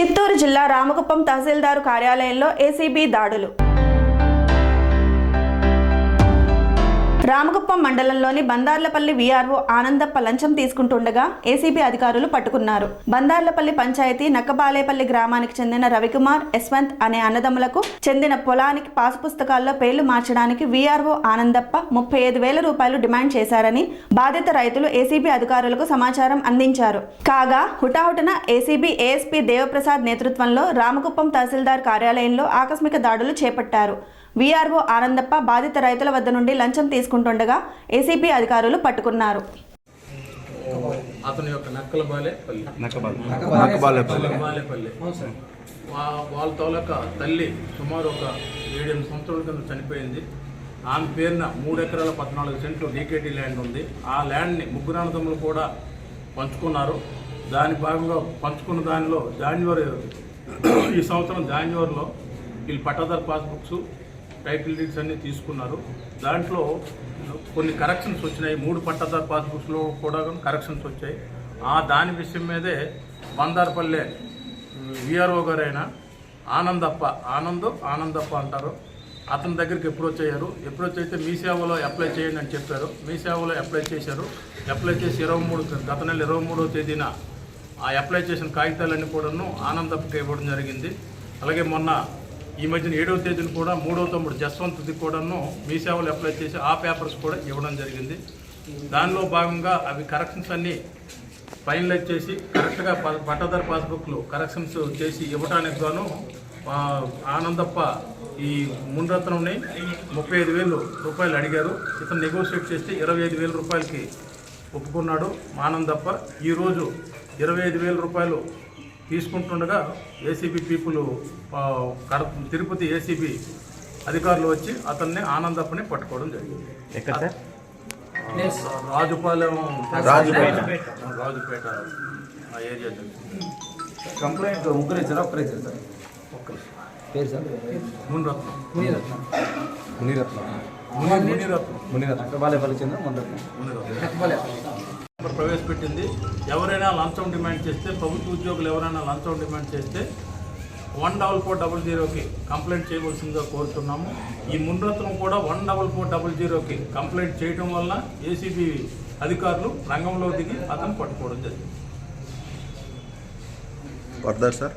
చిత్తూరు జిల్లా రామకుప్పం తహసీల్దారు కార్యాలయంలో ఏసీబీ దాడులు. కుప్పం మండలంలోని బందార్లపల్లి వీఆర్ఓ ఆనందప్ప లంచం తీసుకుంటుండగా ఏసీబీ అధికారులు పట్టుకున్నారు. బందార్లపల్లి పంచాయతీ నక్కబాలేపల్లి గ్రామానికి చెందిన రవికుమార్ యశ్వంత్ అనే అన్నదమ్ములకు చెందిన పొలానికి పాసు పుస్తకాల్లో పేర్లు మార్చడానికి వీఆర్ఓ ఆనందప్ప ముప్పై ఐదు వేల రూపాయలు డిమాండ్ చేశారని బాధిత రైతులు ఏసీబీ అధికారులకు సమాచారం అందించారు. కాగా హుటాహుటన ఏసీబీ ఏఎస్పీ దేవప్రసాద్ నేతృత్వంలో రామకుప్పం తహసీల్దార్ కార్యాలయంలో ఆకస్మిక దాడులు చేపట్టారు. వీఆర్ఓ ఆనందప్ప బాధిత రైతుల వద్ద నుండి లంచం తీసుకుంటుండగా ఏసీబీ అధికారులు పట్టుకున్నారు. అతని యొక్క నక్కల బాలే పల్లి. నక్కబాలేపల్లి వాళ్ళ తోలక తల్లి సుమారు ఒక ఏడెనిమిది సంవత్సరాల కింద చనిపోయింది. ఆమె పేరున మూడు ఎకరాల పద్నాలుగు సెంట్లు డీకేటీ ల్యాండ్ ఉంది. ఆ ల్యాండ్ని ముగ్గురు అన్నదమ్ములు కూడా పంచుకున్నారు. దాని భాగంగా పంచుకున్న దానిలో జాన్యువరి ఈ సంవత్సరం జాన్యువరిలో వీళ్ళు పట్టాదారు పాస్బుక్స్ టైటిల్ డీడ్స్ అన్నీ తీసుకున్నారు. దాంట్లో కొన్ని కరెక్షన్స్ వచ్చినాయి. మూడు పట్టాదారు పాస్బుక్స్లో కూడా కరెక్షన్స్ వచ్చాయి. ఆ దాని విషయం మీదే బందారపల్లె విఆర్ఓ గారైన ఆనందప్ప ఆనంద్ ఆనందప్ప అంటారు. అతని దగ్గరికి అప్రోచ్ అయ్యారు. అప్రోచ్ అయితే మీ సేవలో అప్లై చేయండి అని చెప్పారు. మీ సేవలో అప్లై చేశారు. అప్లై చేసి ఇరవై మూడు గత నెల ఇరవై మూడవ తేదీన ఆ అప్లై చేసిన కాగితాలన్నీ కూడాను ఆనందప్పకి ఇవ్వడం జరిగింది. అలాగే మొన్న ఈ మధ్యన ఏడవ తేదీన కూడా మూడవ తమ్ముడు జస్వంత్ది కూడాను మీ సేవలు అప్లై చేసి ఆ పేపర్స్ కూడా ఇవ్వడం జరిగింది. దానిలో భాగంగా అవి కరెక్షన్స్ అన్నీ ఫైనలైజ్ చేసి కరెక్ట్గా ప- పాస్బుక్లు కరెక్షన్స్ చేసి ఇవ్వడానికి గాను ఆనందప్ప ఈ మున్రత్నంని ముప్పై ఐదు వేలు రూపాయలు అడిగారు. ఇతను నెగోషియేట్ చేస్తే ఇరవై ఐదు వేల రూపాయలకి ఒప్పుకున్నాడు ఆనందప్ప. ఈరోజు ఇరవై ఐదు వేల రూపాయలు తీసుకుంటుండగా ఏసీబీ పీపుల్ తిరుపతి ఏసీబీ అధికారులు వచ్చి అతన్ని ఆనందప్పని పట్టుకోవడం జరిగింది. ఎక్కడ సార్? రాజుపాలెం రాజుపేట. రాజుపేట ఆ ఏరియా కంప్లైంట్ ముగ్గురు ఇచ్చారా ఒక్కరు ఇచ్చారు సార్ పేరు సార్? మునిరత్నం. మునిరత్నం. మునిరత్నం. ముని మునిరత్నం. మునిరత్నం. బాలేపల్లి చెందిన మునిరత్నం. మునిరత్నం. ప్రవేశపెట్టింది. ఎవరైనా లంచం డిమాండ్ చేస్తే ప్రభుత్వ ఉద్యోగులు ఎవరైనా లంచం డిమాండ్ చేస్తే వన్ డబల్ ఫోర్ డబల్ జీరోకి కంప్లైంట్ చేయవలసిందిగా కోరుతున్నాము. ఈ మున్రత్నం కూడా వన్ డబల్ ఫోర్ డబల్ జీరోకి కంప్లైంట్ చేయడం వల్ల ఏసీబీ అధికారులు రంగంలో దిగి అతను పట్టుకోవడం జరిగింది. Sir.